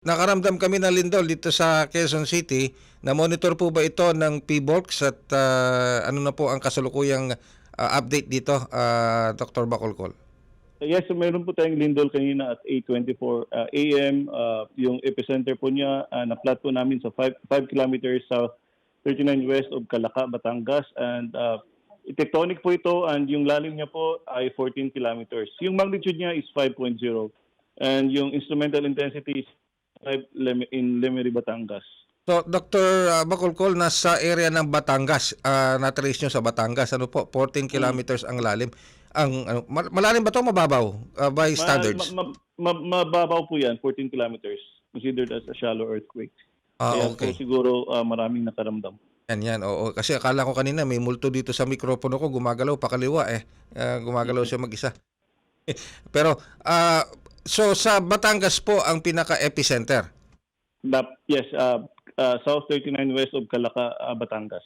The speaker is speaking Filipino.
Nakaramdam kami ng lindol dito sa Quezon City. Na-monitor po ba ito ng PBOX at ah, ano na po ang kasalukuyang ah, update dito, ah, Dr. Bacolcol? Yes, so meron po tayong lindol kanina at 8.24 uh, a.m. Uh, yung epicenter po niya, uh, na-plot po namin sa 5, 5 kilometers south 39 west of Calaca, Batangas. And uh, tectonic po ito and yung lalim niya po ay 14 kilometers. Yung magnitude niya is 5.0 and yung instrumental intensity is 5 lem- in Lemery, Batangas. So, Dr. ah, Bacolcol, nasa area ng Batangas, uh, na-trace nyo sa Batangas, ano po, 14 kilometers ang lalim. Ang ano, mal- malalim ba to o mababaw ah, by standards? Ma- ma- ma- mababaw po yan, 14 kilometers, considered as a shallow earthquake. ah, Kaya okay. po siguro uh, maraming nakaramdam. Yan, yan. Oo, kasi akala ko kanina may multo dito sa mikropono ko, gumagalaw pakaliwa eh. Ah, gumagalaw siya mag-isa. Pero, ah, so sa Batangas po ang pinaka-epicenter. Dap- yes, uh, uh, South 39 west of Calaca, uh, Batangas.